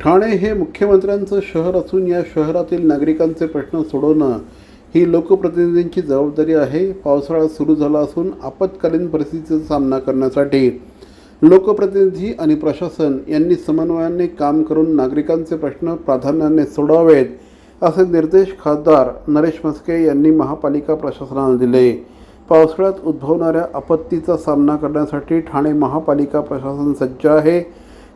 ठाणे हे मुख्यमंत्र्यांचं शहर असून या शहरातील नागरिकांचे प्रश्न सोडवणं ही लोकप्रतिनिधींची जबाबदारी आहे. पावसाळा सुरू झाला असून आपत्कालीन परिस्थितीचा सामना करण्यासाठी लोकप्रतिनिधी आणि प्रशासन यांनी समन्वयाने काम करून नागरिकांचे प्रश्न प्राधान्याने सोडवावेत असे निर्देश खासदार नरेश म्हस्के यांनी महापालिका प्रशासनाला दिले. पावसाळ्यात उद्भवणाऱ्या आपत्तीचा सामना करण्यासाठी ठाणे महापालिका प्रशासन सज्ज आहे.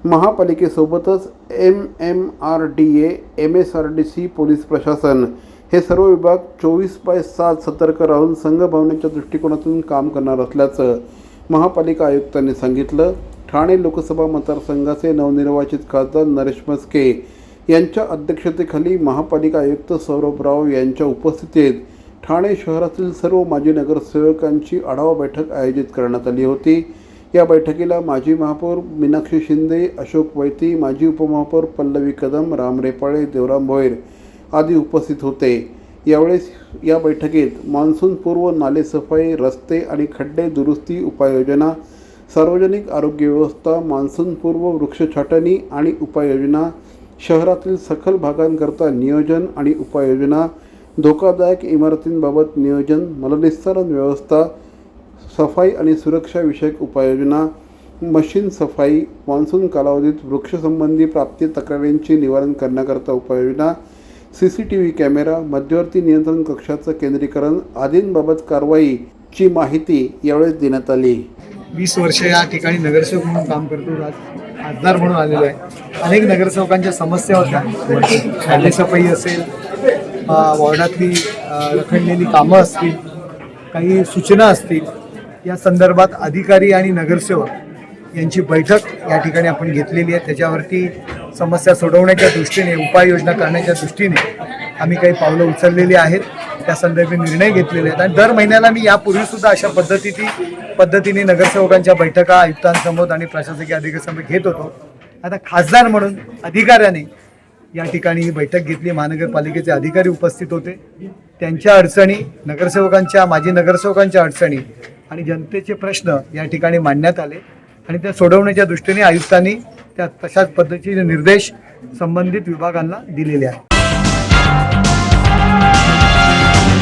महापालिकेसोबतच M M R D A M S R D C police प्रशासन हे सर्व विभाग चोवीस बाय सात सतर्क राहून संघभावनेच्या दृष्टिकोनातून काम करणार असल्याचं महापालिका आयुक्तांनी सांगितलं. ठाणे लोकसभा मतदारसंघाचे नवनिर्वाचित खासदार नरेश मस्के यांच्या अध्यक्षतेखाली महापालिका आयुक्त सौरभ राव यांच्या उपस्थितीत ठाणे शहरातील सर्व माजी नगरसेवकांची आढावा बैठक आयोजित करण्यात आली होती. या बैठकीला माजी महापौर मीनाक्षी शिंदे अशोक वैती माजी उपमहापौर पल्लवी कदम राम रेपाळे देवराम भोईर आदी उपस्थित होते. यावेळेस या बैठकीत मान्सूनपूर्व नालेसफाई रस्ते आणि खड्डे दुरुस्ती उपाययोजना सार्वजनिक आरोग्य व्यवस्था मान्सूनपूर्व वृक्ष छाटणी आणि उपाययोजना शहरातील सखल भागांकरता नियोजन आणि उपाययोजना धोकादायक इमारतींबाबत नियोजन मलनिस्सारण व्यवस्था सफाई आणि सुरक्षाविषयक उपाययोजना मशीन सफाई मान्सून कालावधीत वृक्षसंबंधी प्राप्ती तक्रारींची निवारण करण्याकरता उपाययोजना C C T V camera मध्यवर्ती नियंत्रण कक्षाचं केंद्रीकरण आदींबाबत कारवाईची माहिती यावेळेस देण्यात आली. वीस वर्ष या ठिकाणी नगरसेवक म्हणून काम करतो. आज खासदार म्हणून आलेलो आहे. अनेक नगरसेवकांच्या समस्या होत्या. सफाई असेल वॉर्डातली रखडलेली कामं असतील काही सूचना असतील या संदर्भात अधिकारी आणि नगरसेवक यांची बैठक या ठिकाणी आपण घेतलेली आहे. त्याच्यावरती समस्या सोडवण्याच्या दृष्टीने उपाययोजना करण्याच्या दृष्टीने आम्ही काही पावलं उचललेली आहेत. त्या संदर्भी निर्णय घेतलेले आहेत. आणि दर महिन्याला मी यापूर्वी सुद्धा अशा पद्धतीची पद्धतीने नगरसेवकांच्या बैठका आयुक्तांसमोर आणि प्रशासकीय अधिकाऱ्यांसमोर घेत होतो. आता खासदार म्हणून अधिकाऱ्याने या ठिकाणी ही बैठक घेतली. महानगरपालिकेचे अधिकारी उपस्थित होते. त्यांच्या अडचणी नगरसेवकांच्या माजी नगरसेवकांच्या अडचणी आणि जनतेचे प्रश्न या ठिकाणी मांडण्यात आले. आणि त्या सोडवण्याच्या दृष्टीने आयुक्तांनी त्या तशाच पद्धतीचे निर्देश संबंधित विभागांना दिलेले आहेत.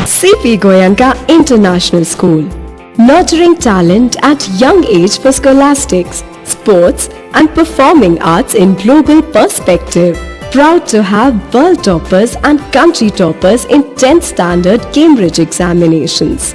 CP Goenka international school nurturing talent at young age for scholastics sports and performing arts in global perspective proud to have world toppers and country toppers in tenth standard Cambridge examinations